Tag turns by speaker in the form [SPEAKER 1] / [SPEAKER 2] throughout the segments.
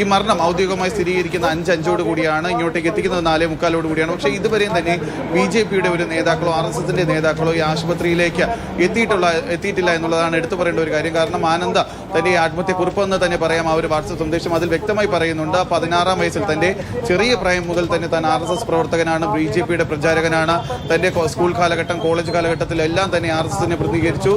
[SPEAKER 1] ഈ മരണം ഔദ്യോഗികമായി സ്ഥിരീകരിക്കുന്ന അഞ്ച് അഞ്ചോട് കൂടിയാണ് ഇങ്ങോട്ടേക്ക് എത്തിക്കുന്നത്. നാലേ മുക്കാലോട് കൂടിയാണ്. പക്ഷേ ഇതുവരെയും തന്നെ ബി ജെ പിയുടെ ഒരു നേതാക്കളോ ആർ എസ് എസിന്റെ നേതാക്കളോ ഈ ആശുപത്രിയിലേക്ക് എത്തിയിട്ടുള്ള എത്തിയിട്ടില്ല എന്നുള്ളതാണ് എടുത്തു പറയേണ്ട ഒരു കാര്യം. കാരണം ആനന്ദ തന്റെ ഈ ആത്മഹത്യക്കുറിപ്പെന്ന് തന്നെ പറയാം. ആ ഒരു വാട്സപ്പ് സന്ദേശം അതിൽ വ്യക്തമായി പറയുന്നുണ്ട്. പതിനാറാം വയസ്സിൽ തന്റെ ചെറിയ പ്രായം മുതൽ തന്നെ താൻ ആർ എസ് എസ് പ്രവർത്തകനാണ് ബി ജെ പിയുടെ പ്രചാരകനാണ്. തന്റെ സ്കൂൾ കാലഘട്ടം കോളേജ് കാലഘട്ടത്തിലെല്ലാം തന്നെ ആർ എസ് എസിനെ പ്രതികരിച്ചു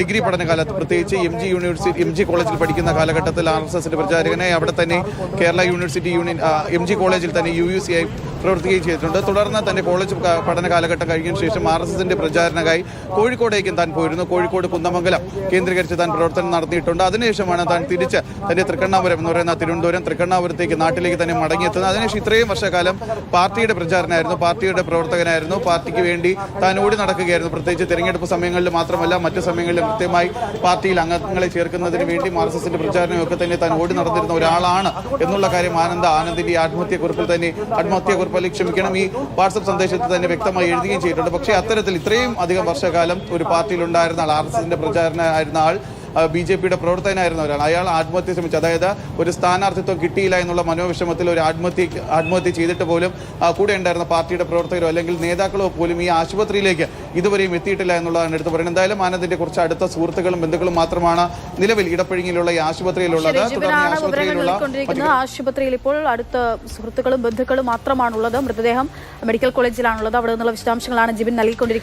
[SPEAKER 1] ഡിഗ്രി പഠനകാലത്ത് പ്രത്യേകിച്ച് M G university M G കോളേജിൽ പഠിക്കുന്ന കാലഘട്ടത്തിൽ ആർ എസ് എസിന്റെ പ്രചാരകനായി. അവിടെ തന്നെ Kerala university union M G കോളേജിൽ തന്നെ യു യു സി ആയി പ്രവർത്തിക്കുകയും ചെയ്തിട്ടുണ്ട്. തുടർന്ന് തന്റെ കോളേജ് പഠന കാലഘട്ടം കഴിഞ്ഞതിന് ശേഷം ആർ എസ് എസിന്റെ പ്രചാരണക്കായി കോഴിക്കോടേക്കും താൻ പോയിരുന്നു. കോഴിക്കോട് കുന്ദമംഗലം കേന്ദ്രീകരിച്ച് താൻ പ്രവർത്തനം നടത്തിയിട്ടുണ്ട്. അതിനുശേഷമാണ് താൻ തിരിച്ച് തന്റെ തൃക്കണ്ണാപുരം എന്ന് പറയുന്ന തിരുവനന്തപുരം തൃക്കണ്ണാപുരത്തേക്ക് നാട്ടിലേക്ക് തന്നെ മടങ്ങിയെത്തുന്നത്. അതിനുശേഷം ഇത്രയും വർഷക്കാലം പാർട്ടിയുടെ പ്രചാരണമായിരുന്നു പാർട്ടിയുടെ പ്രവർത്തകനായിരുന്നു. പാർട്ടിക്ക് വേണ്ടി താൻ ഓടി നടക്കുകയായിരുന്നു. പ്രത്യേകിച്ച് തെരഞ്ഞെടുപ്പ് സമയങ്ങളിൽ മാത്രമല്ല മറ്റ് സമയങ്ങളിലും കൃത്യമായി പാർട്ടിയിൽ അംഗങ്ങളെ ചേർക്കുന്നതിന് വേണ്ടി ആർ എസ് എസിന്റെ പ്രചാരണമൊക്കെ തന്നെ താൻ ഓടി നടന്നിരുന്ന ഒരാളാണ് എന്നുള്ള കാര്യം ആനന്ദ ആനന്ദിന്റെ ആത്മഹത്യക്കുറിപ്പിൽ തന്നെ ആത്മഹത്യക്കുറിപ്പിൽ ക്ഷമിക്കണം. ഈ വാട്സപ്പ് സന്ദേശത്തിൽ തന്നെ വ്യക്തമായി എഴുതുകയും ചെയ്തിട്ടുണ്ട്. പക്ഷേ അത്തരത്തിൽ ഇത്രയും അധികം വർഷകാലം ഒരു പാർട്ടിയിൽ ഉണ്ടായിരുന്ന ആൾ ആർ എസ് എസിന്റെ പ്രചാരണമായിരുന്ന ആൾ ബി ജെ പിയുടെ പ്രവർത്തകനായിരുന്ന ഒരാൾ അയാൾ ആത്മഹത്യ ശ്രമിച്ചു. അതായത് ഒരു സ്ഥാനാർത്ഥിത്വം കിട്ടിയില്ല എന്നുള്ള മനോവിഷമത്തിൽ ഒരു ആത്മഹത്യ ആത്മഹത്യ ചെയ്തിട്ട് പോലും കൂടെ ഉണ്ടായിരുന്ന പാർട്ടിയുടെ പ്രവർത്തകരോ അല്ലെങ്കിൽ നേതാക്കളോ പോലും ഈ ആശുപത്രിയിലേക്ക് ഇതുവരെയും എത്തിയിട്ടില്ല എന്നുള്ളതാണ് എടുത്തു പറയുന്നത്. എന്തായാലും ആനന്ദിന്റെ കുറച്ച് അടുത്ത സുഹൃത്തുക്കളും ബന്ധുക്കളും മാത്രമാണ് നിലവിൽ ഇടപ്പഴിങ്ങിലുള്ള ഈ ആശുപത്രിയിലുള്ളത്. തുടർന്ന്
[SPEAKER 2] ആശുപത്രിയിൽ ഇപ്പോൾ അടുത്ത സുഹൃത്തുക്കളും ബന്ധുക്കളും മാത്രമാണുള്ളത്. മൃതദേഹം മെഡിക്കൽ കോളേജിലാണുള്ളത്. അവിടെ നിന്നുള്ള വിശദാംശങ്ങളാണ് ജിബിൻ നൽകിക്കൊണ്ടിരിക്കുന്നത്.